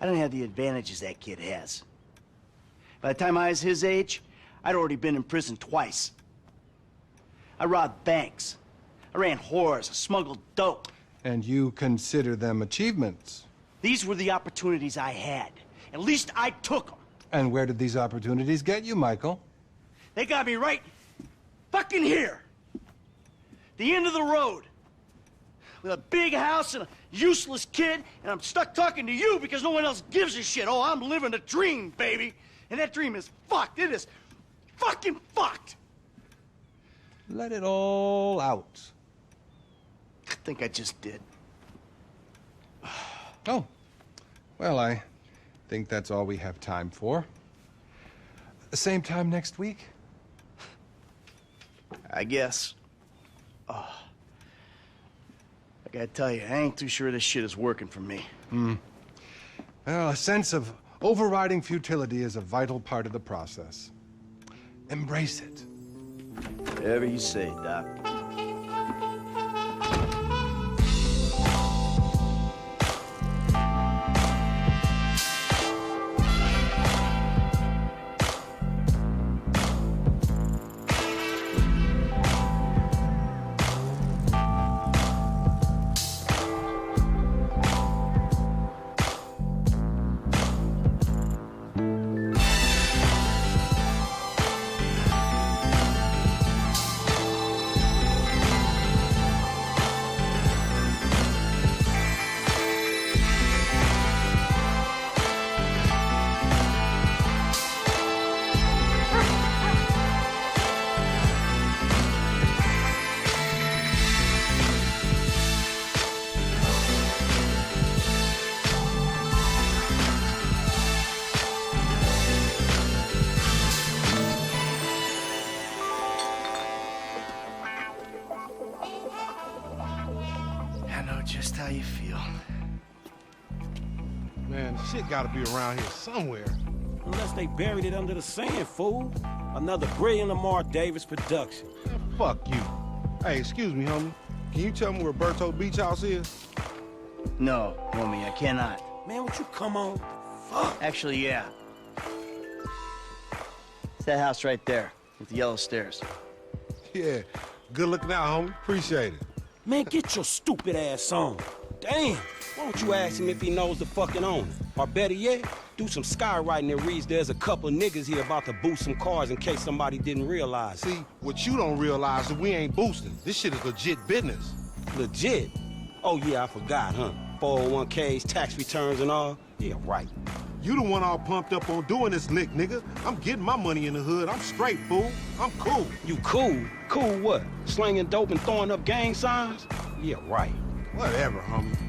I don't have the advantages that kid has. By the time I was his age, I'd already been in prison twice. I robbed banks. I ran whores. I smuggled dope. And you consider them achievements. These were the opportunities I had. At least I took them. And where did these opportunities get you, Michael? They got me right fucking here. The end of the road. With a big house and a useless kid, and I'm stuck talking to you because no one else gives a shit. Oh, I'm living a dream, baby. And that dream is fucked. It is fucking fucked. Let it all out. I think I just did. Oh, well, I think that's all we have time for. Same time next week? I guess. Oh. I gotta tell you, I ain't too sure this shit is working for me. Hmm. Well, a sense of overriding futility is a vital part of the process. Embrace it. Whatever you say, Doc. Gotta be around here somewhere. Unless they buried it under the sand, fool. Another brilliant Lamar Davis production. Man, fuck you. Hey, excuse me, homie. Can you tell me where Berto Beach House is? No, homie, I cannot. Man, would you come on? Fuck. Actually, yeah. It's that house right there with the yellow stairs. Yeah. Good looking out, homie. Appreciate it. Man, get your stupid ass on. Damn. Why don't you ask him if he knows the fucking owner? Or better yet, do some skywriting that reads there's a couple niggas here about to boost some cars in case somebody didn't realize. See, what you don't realize is we ain't boosting. This shit is legit business. Legit. Oh yeah, I forgot, huh? 401ks, tax returns and all. Yeah, right. You the one all pumped up on doing this lick, nigga. I'm getting my money in the hood. I'm straight, fool. I'm cool. You cool? Cool what? Slinging dope and throwing up gang signs? Yeah, right. Whatever, homie.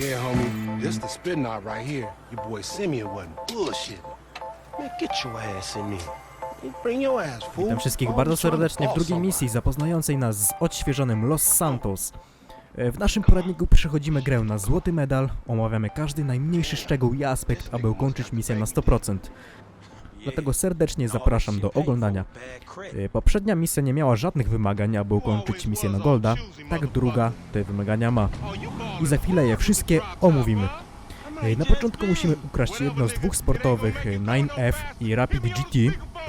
Yeah, homie. This the spin knot right here. Your boy Simeon wasn't bullshitting. Man, get your ass in fool. Witam wszystkich bardzo serdecznie w drugiej misji zapoznającej nas z odświeżonym Los Santos. E, W naszym poradniku przechodzimy grę na złoty medal, omawiamy każdy najmniejszy szczegół i aspekt, aby ukończyć misję na 100%. Dlatego serdecznie zapraszam do oglądania. E, Poprzednia misja nie miała żadnych wymagań, aby ukończyć misję na Golda, tak druga te wymagania ma. I za chwilę je wszystkie omówimy. E, Na początku musimy ukraść jedno z dwóch sportowych, e, 9F i Rapid GT,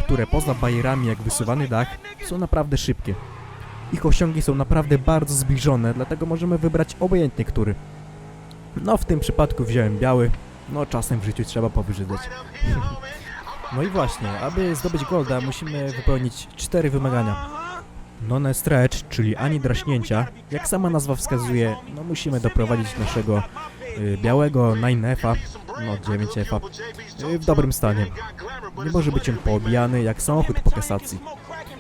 które poza bajerami jak wysuwany dach są naprawdę szybkie. Ich osiągi są naprawdę bardzo zbliżone, dlatego możemy wybrać obojętnie który. No w tym przypadku wziąłem biały, no czasem w życiu trzeba powyżydzać. no i właśnie, aby zdobyć golda musimy wypełnić cztery wymagania. Non stretch, czyli ani draśnięcia, jak sama nazwa wskazuje, no musimy doprowadzić naszego y, białego 9F-a, no 9F-a, y, w dobrym stanie. Nie może być on poobijany jak samochód po kasacji.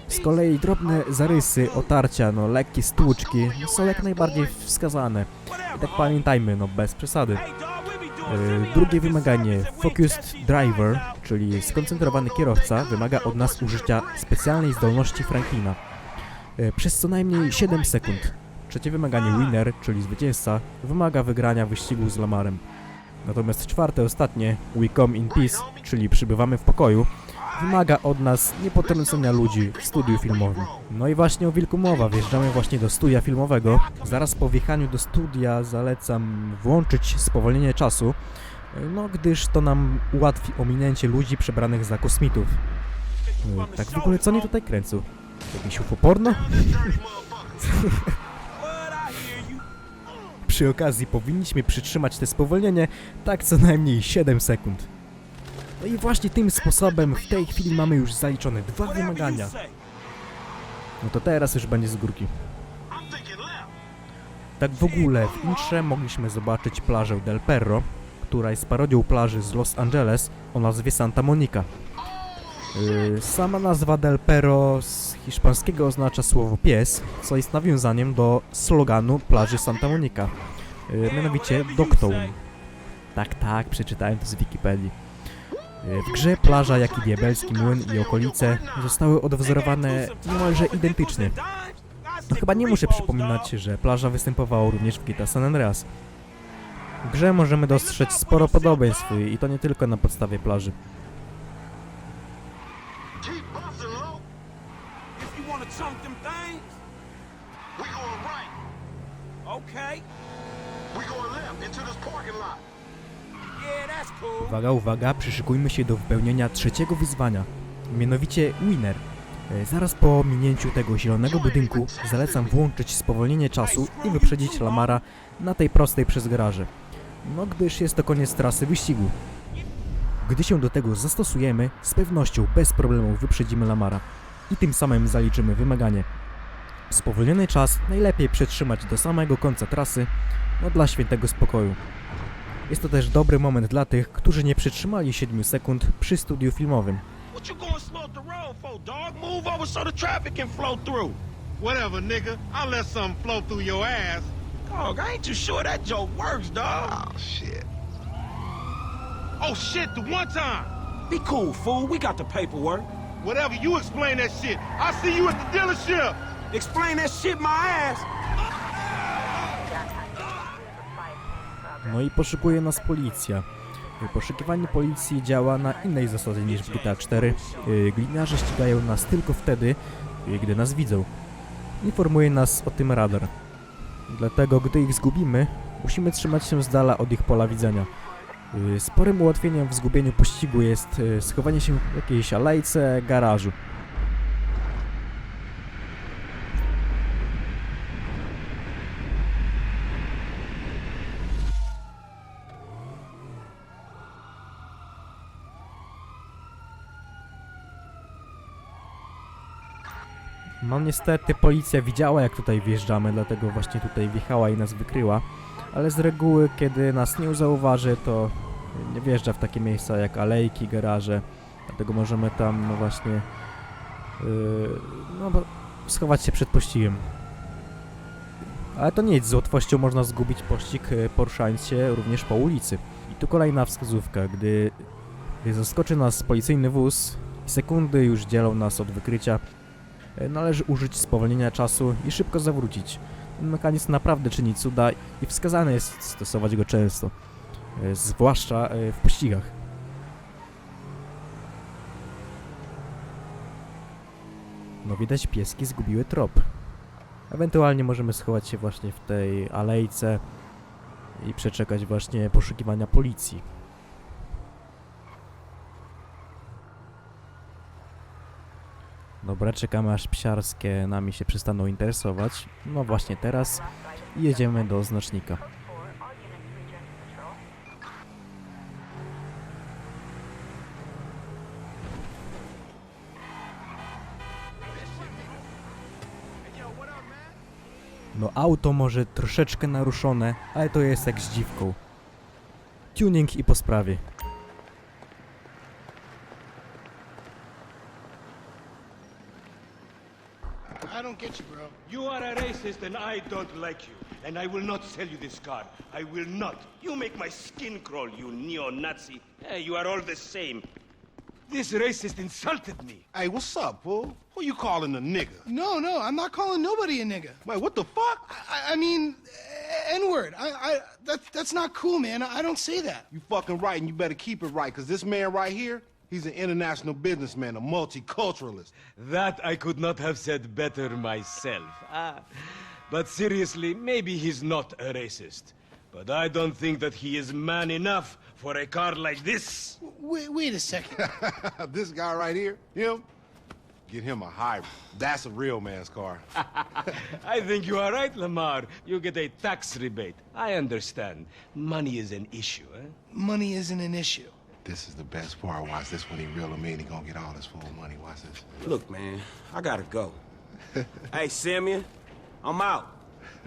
Z kolei drobne zarysy, otarcia, no lekkie stłuczki są jak najbardziej wskazane. I tak pamiętajmy, no bez przesady. E, Drugie wymaganie, Focused Driver, czyli skoncentrowany kierowca, wymaga od nas użycia specjalnej zdolności Franklina. E, Przez co najmniej 7 sekund. Trzecie wymaganie Winner, czyli zwycięzca, wymaga wygrania wyścigu z Lamarem. Natomiast czwarte, ostatnie, We Come in Peace, czyli przybywamy w pokoju, wymaga od nas niepotrącenia ludzi w studiu filmowym. No i właśnie o wilku mowa, wjeżdżamy właśnie do studia filmowego. Zaraz po wjechaniu do studia zalecam włączyć spowolnienie czasu, no gdyż to nam ułatwi ominęcie ludzi przebranych za kosmitów. E, Tak w ogóle co oni tutaj kręcą? Jakieś UFO porno? Przy okazji powinniśmy przytrzymać te spowolnienie tak co najmniej 7 sekund. No i właśnie tym sposobem w tej chwili mamy już zaliczone dwa wymagania. No to teraz już będzie z górki. Tak w ogóle w intrze mogliśmy zobaczyć plażę Del Perro, która jest parodią plaży z Los Angeles o nazwie Santa Monica. Yy, sama nazwa Del Perro z hiszpańskiego oznacza słowo pies, co jest nawiązaniem do sloganu plaży Santa Monica. Yy, mianowicie Dogtown. Tak, tak, przeczytałem to z Wikipedii. Yy, W grze plaża, jak i diabelski młyn i okolice zostały odwzorowane niemalże identycznie. No chyba nie muszę przypominać, że plaża występowała również w GTA San Andreas. W grze możemy dostrzec sporo podobieństw i to nie tylko na podstawie plaży. Okay. We going left into this parking lot. Uwaga, uwaga, przyszykujmy się do wypełnienia trzeciego wyzwania, mianowicie Winner. E, Zaraz po minięciu tego zielonego budynku zalecam włączyć spowolnienie czasu i wyprzedzić Lamara na tej prostej przez garaże. No gdyż jest to koniec trasy wyścigu. Gdy się do tego zastosujemy, z pewnością bez problemu wyprzedzimy Lamara i tym samym zaliczymy wymaganie. Spowolniony czas najlepiej przetrzymać do samego końca trasy, no dla świętego spokoju. Jest to też dobry moment dla tych, którzy nie przytrzymali 7 sekund przy studiu filmowym. What you going slow up the road for, dog? Move over so the traffic can flow through. Whatever, nigga. I'll let something flow through your ass. Dog, I ain't too sure that joke works, dog. Oh, shit. Oh, shit, the one time. Be cool, fool. We got the paperwork. Whatever, you explain that shit. I'll see you at the dealership. Explain that shit my ass. No i poszukuje nas policja. Poszukiwanie policji działa na innej zasadzie niż w GTA 4. Y, Gliniarze ścigają nas tylko wtedy, y, gdy nas widzą. Informuje nas o tym radar. Dlatego, gdy ich zgubimy, musimy trzymać się z dala od ich pola widzenia. Y, Sporym ułatwieniem w zgubieniu pościgu jest y, schowanie się w jakiejś alejce, garażu. No niestety policja widziała jak tutaj wjeżdżamy, dlatego właśnie tutaj wjechała i nas wykryła. Ale z reguły, kiedy nas nie zauważy, to nie wjeżdża w takie miejsca jak alejki, garaże. Dlatego możemy tam, no właśnie, yy, no schować się przed pościgiem. Ale to nic, z łatwością można zgubić pościg, yy, poruszając się również po ulicy. I tu kolejna wskazówka, gdy, gdy zaskoczy nas policyjny wóz, sekundy już dzielą nas od wykrycia, Należy użyć spowolnienia czasu i szybko zawrócić. Ten mechanizm naprawdę czyni cuda i wskazane jest stosować go często, e, zwłaszcza e, w pościgach. No widać pieski zgubiły trop. Ewentualnie możemy schować się właśnie w tej alejce i przeczekać właśnie poszukiwania policji. Dobra, czekamy aż psiarskie nami się przestaną interesować. No właśnie teraz jedziemy do znacznika. No auto może troszeczkę naruszone, ale to jest jak z dziwką. Tuning i po sprawie. Bro. You are a racist and I don't like you. And I will not sell you this card. I will not. You make my skin crawl, you neo-Nazi. Hey, you are all the same. This racist insulted me. Hey, what's up, fool? Who you calling a nigga? No, no, I'm not calling nobody a nigga. Wait, what the fuck? I, I mean, N word. I, I, that, that's not cool, man. I, I don't say that. You fucking right, and you better keep it right, because this man right here, he's an international businessman, a multiculturalist. That I could not have said better myself. Ah. But seriously, maybe he's not a racist. But I don't think that he is man enough for a car like this. Wait, wait a second. this guy right here, him, get him a hybrid. That's a real man's car. I think you are right, Lamar. You get a tax rebate. I understand. Money is an issue, eh? Money isn't an issue. This is the best part. Watch this when he reel him in. He gonna get all his full money. Watch this. Look, man, I gotta go. hey, Simeon, I'm out.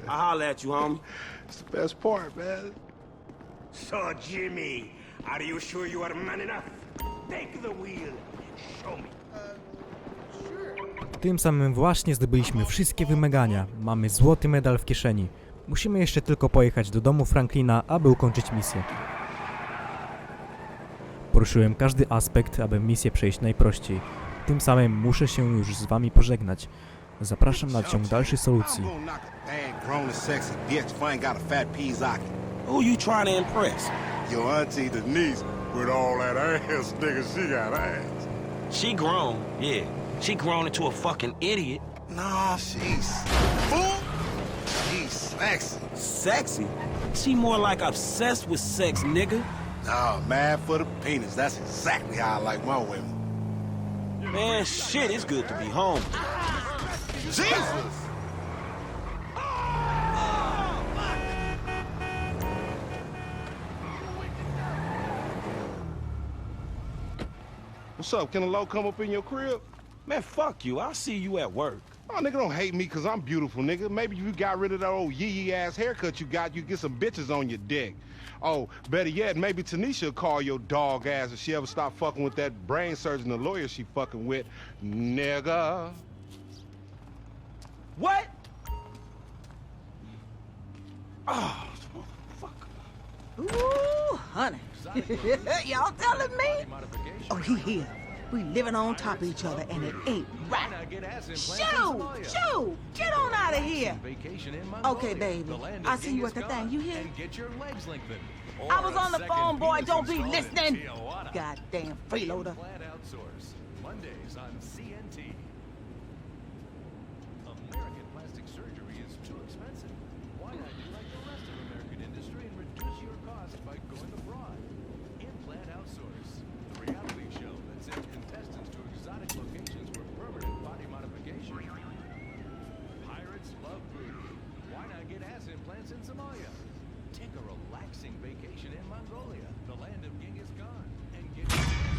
I'll holler at you, homie. It's the best part, man. So, Jimmy, are you sure you are man enough? Take the wheel. Show me. Tym samym właśnie zdobyliśmy wszystkie wymagania. Mamy złoty medal w kieszeni. Musimy jeszcze tylko pojechać do domu Franklina, aby ukończyć misję. Poruszyłem każdy aspekt, aby misję przejść najprościej. Tym samym muszę się już z wami pożegnać. Zapraszam na ciąg dalszej solucji. I'm gonna knock a bad, grown and sexy bitch if I ain't got a fat peasaki. Who you trying to impress? Your auntie Denise, with all that ass, nigga, she got ass. She grown, yeah. She grown into a fucking idiot. Nah, she's fool. She's sexy. Sexy? She more like obsessed with sex, nigga. Nah, mad for the penis. That's exactly how I like my women. Man, shit, it's good to be home. Jesus! What's up? Can a low come up in your crib? Man, fuck you. I'll see you at work. Oh, nigga, don't hate me because I'm beautiful, nigga. Maybe you got rid of that old yee-yee ass haircut you got, you get some bitches on your dick. Oh, better yet, maybe Tanisha will call your dog ass if she ever stop fucking with that brain surgeon, the lawyer she fucking with. Nigga. What? Oh fuck. Ooh, honey. Y'all telling me? Oh, he here. We living on top of each other, and it ain't right. Shoo! Shoo! Get on out of here. Okay, baby. I see you at the thing. You hear? I was on the phone, boy. Don't be listening. Goddamn freeloader. Mondays on plants in Somalia. Take a relaxing vacation in Mongolia, the land of Genghis Khan, and get.